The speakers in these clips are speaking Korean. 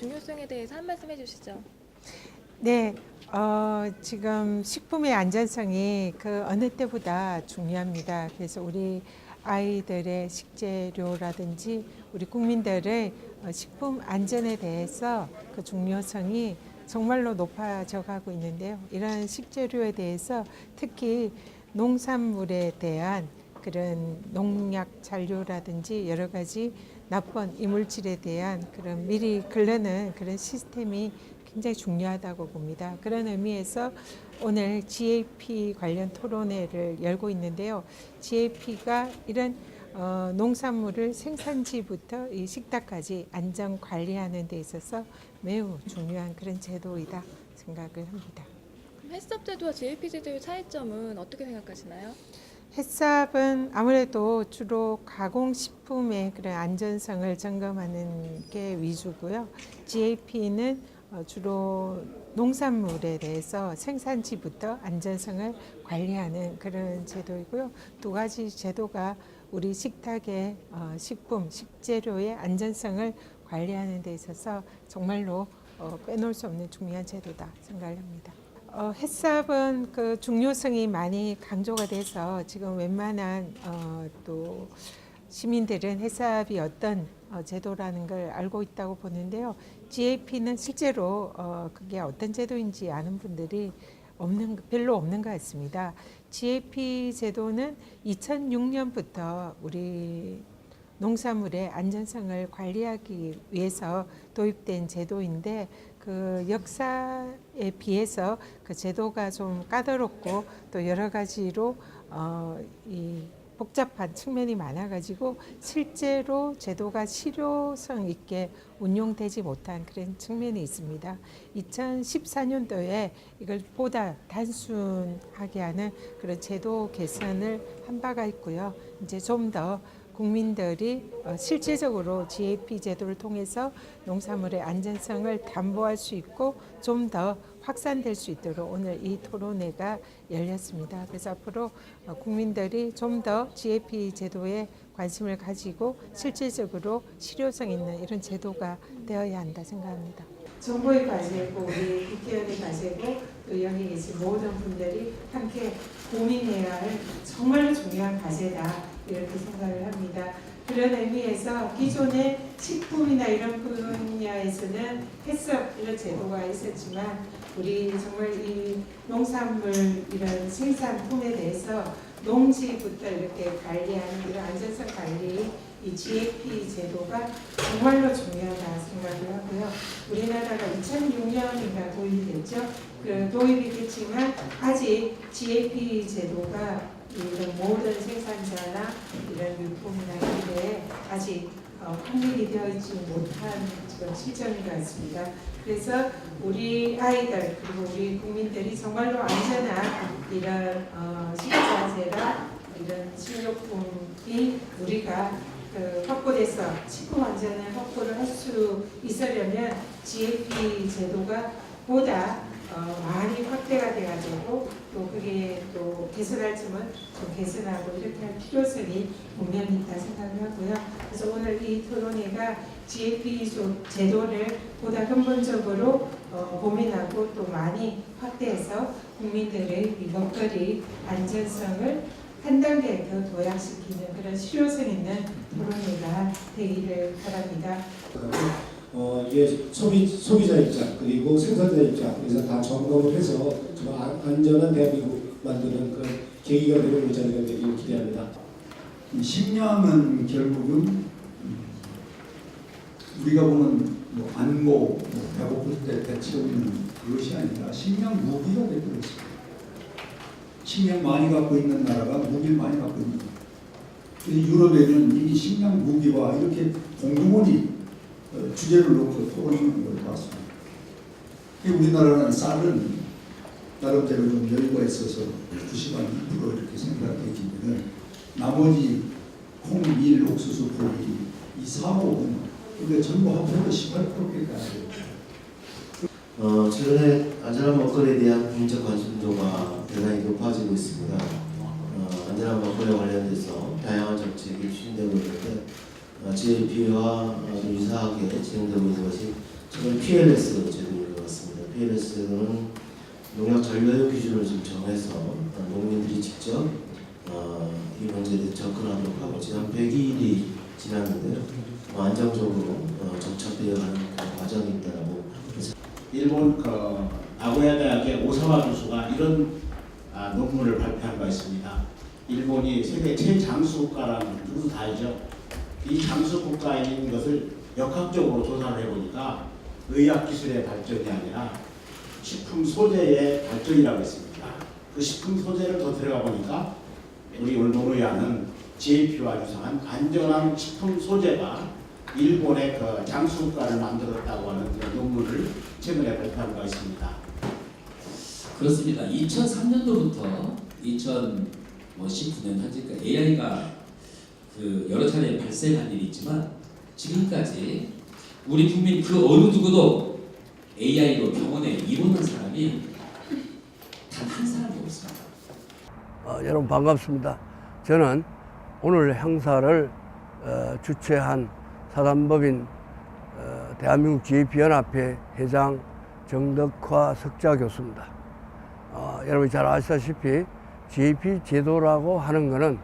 중요성에 대해서 한 말씀 해주시죠. 네, 어, 지금 식품의 안전성이 그 어느 때보다 중요합니다. 그래서 우리 아이들의 식재료라든지 우리 국민들의 어, 식품 안전에 대해서 그 중요성이 정말로 높아져 가고 있는데요. 이런 식재료에 대해서 특히 농산물에 대한 그런 농약 잔료라든지 여러 가지 나쁜 이물질에 대한 그런 미리 걸러는 그런 시스템이 굉장히 중요하다고 봅니다. 그런 의미에서 오늘 GAP 관련 토론회를 열고 있는데요. GAP가 이런 어, 농산물을 생산지부터 이 식탁까지 안전 관리하는 데 있어서 매우 중요한 그런 제도이다 생각을 합니다. 햇섭 제도와 JP 제도의 차이점은 어떻게 생각하시나요? 햇삽은 아무래도 주로 가공식품의 그런 안전성을 점검하는 게 위주고요. GAP는 어, 주로 농산물에 대해서 생산지부터 안전성을 관리하는 그런 제도이고요. 두 가지 제도가 우리 식탁의 어, 식품, 식재료의 안전성을 관리하는 데 있어서 정말로 어, 빼놓을 수 없는 중요한 제도다 생각을 합니다. 어, 햇삽은 그 중요성이 많이 강조가 돼서 지금 웬만한 어, 또 시민들은 햇삽이 어떤 어, 제도라는 걸 알고 있다고 보는데요. GAP는 실제로 어, 그게 어떤 제도인지 아는 분들이 없는 별로 없는 것 같습니다. GAP 제도는 2006년부터 우리 농산물의 안전성을 관리하기 위해서 도입된 제도인데 그 역사에 비해서 그 제도가 좀 까다롭고 또 여러 가지로 어, 이 복잡한 측면이 많아가지고 실제로 제도가 실효성 있게 운용되지 못한 그런 측면이 있습니다. 2014년도에 이걸 보다 단순하게 하는 그런 제도 개선을 한 바가 있고요. 이제 좀더 국민들이 어, 실질적으로 GAP 제도를 통해서 농산물의 안전성을 담보할 수 있고 좀 더 확산될 수 있도록 오늘 이 토론회가 열렸습니다. 그래서 앞으로 어, 국민들이 좀 더 GAP 제도에 관심을 가지고 실질적으로 실효성 있는 이런 제도가 되어야 한다 생각합니다. 정부의 과제고 우리 국회의원의 과제고 또 여기 계신 모든 분들이 함께 고민해야 할 정말로 중요한 과제다 이렇게 생각을 합니다. 그런 의미에서 기존의 식품이나 이런 분야에서는 해썹 이런 제도가 있었지만 우리 정말 이 농산물 이런 생산품에 대해서 농지부터 이렇게 관리하는 이런 안전성 관리 이 GAP 제도가 정말로 중요하다 생각을 하고요. 우리나라가 2006년인가 도입이 됐죠. 그 도입이 됐지만 아직 GAP 제도가 이런 모든 생산자나 이런 유통이나 이런 아직 어, 확립이 되어 있지 못한 지금 실정인 것 같습니다. 그래서 우리 아이들 그리고 우리 국민들이 정말로 안전한 이런 어, 식자재나 이런 식료품이 우리가 그 확보돼서 식품 안전을 확보를 할 수 있으려면 GAP 제도가 보다 어, 많이 확대가 돼가지고 또 그게 또 개선할 점은 좀 개선하고 이렇게 할 필요성이 분명히 있다 생각을 하고요. 그래서 오늘 이 토론회가 GAP 조- 제도를 보다 근본적으로 어, 고민하고 또 많이 확대해서 국민들의 이 먹거리 안전성을 한 단계 더 도약시키는 그런 실효성 있는 토론회가 되기를 바랍니다. 어, 이게 소비, 소비자 입장 그리고 생산자 입장 그래서 다 점검을 해서 좀 안- 안전한 대한민국 만드는 그런 계기가 되는 자리가 되기를 기대합니다. 이 식량은 결국은 음, 우리가 보는 뭐 안고, 뭐 배고플 때 대체우는 그것이 아니라 식량 무기가 되버렸습니다. 식량 많이 갖고 있는 나라가 무기를 많이 갖고 있는. 그래서 유럽에는 이 식량 무기와 이렇게 공동원이 어, 주제를 놓고 토론하는 걸 봤습니다. 그 우리나라는 쌀은 나름대로 좀 여유가 있어서 90만 2% 이렇게 생각되기 때문에 나머지 콩, 밀, 옥수수, 고기 이 4, 5는 이게 전부 합해서 18%밖에 안 돼요. 어, 최근에 안전한 먹거리에 대한 국민적 관심도가 대단히 높아지고 있습니다. 어, 안전한 먹거리와 관련돼서 다양한 정책이 추진되고 있는데 어, GAP와 어, 유사하게 진행되고 있는 것이 저는 PLS 제도인 것 같습니다. PLS는 농약 전려육 기준을 좀 정해서 어, 농민들이 직접 어, 이 문제에 대해 접근하도록 하고 지난 100일이 지났는데 어, 안정적으로 어, 정착되어 가는 그런 과정이 있다고 일본 그 나고야 대학의 오사와 교수가 이런 아, 논문을 발표한 바 있습니다. 일본이 세계 최장수 국가라는 누구도 다 알죠. 이 장수 국가인 것을 역학적으로 조사를 해보니까 의학 기술의 발전이 아니라 식품 소재의 발전이라고 했습니다. 그 식품 소재를 더 들어가 보니까 우리 노르웨이는 GAP와 유사한 안전한 식품 소재가 일본의 그 장수 국가를 만들었다고 하는 그런 논문을 최근에 발표한 바 있습니다. 그렇습니다. 2003년도부터 2019년 현재까지 AI가 그 여러 차례 발생한 일이 있지만 지금까지 우리 국민 그 어느 누구도 AI로 병원에 입원한 사람이 단 한 사람도 없습니다. 어, 여러분 반갑습니다. 저는 오늘 행사를 어, 주최한 사단법인 어, 대한민국 GAP연합회 회장 정덕화 석자 교수입니다. 어, 여러분이 잘 아시다시피 GAP 제도라고 하는 것은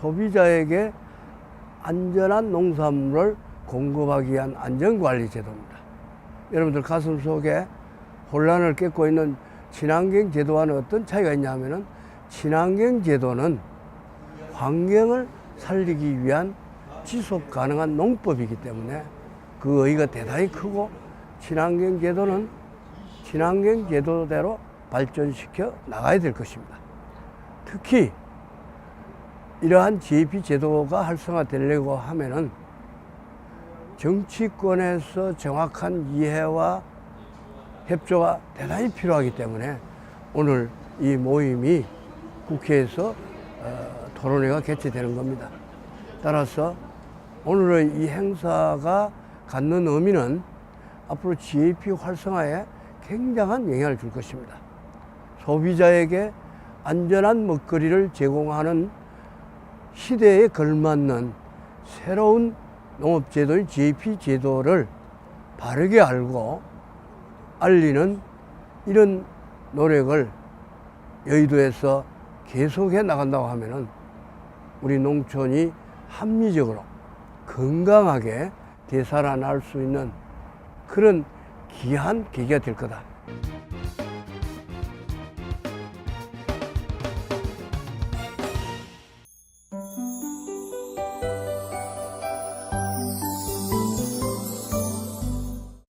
소비자에게 안전한 농산물을 공급하기 위한 안전관리 제도입니다. 여러분들 가슴 속에 혼란을 깼고 있는 친환경 제도와는 어떤 차이가 있냐면은 친환경 제도는 환경을 살리기 위한 지속 가능한 농법이기 때문에 그 의의가 대단히 크고 친환경 제도는 친환경 제도대로 발전시켜 나가야 될 것입니다. 특히 이러한 GAP 제도가 활성화되려고 하면은 정치권에서 정확한 이해와 협조가 대단히 필요하기 때문에 오늘 이 모임이 국회에서 어, 토론회가 개최되는 겁니다. 따라서 오늘의 이 행사가 갖는 의미는 앞으로 GAP 활성화에 굉장한 영향을 줄 것입니다. 소비자에게 안전한 먹거리를 제공하는 시대에 걸맞는 새로운 농업제도인 GAP 제도를 바르게 알고 알리는 이런 노력을 여의도에서 계속해 나간다고 하면은 우리 농촌이 합리적으로 건강하게 되살아날 수 있는 그런 귀한 계기가 될 거다.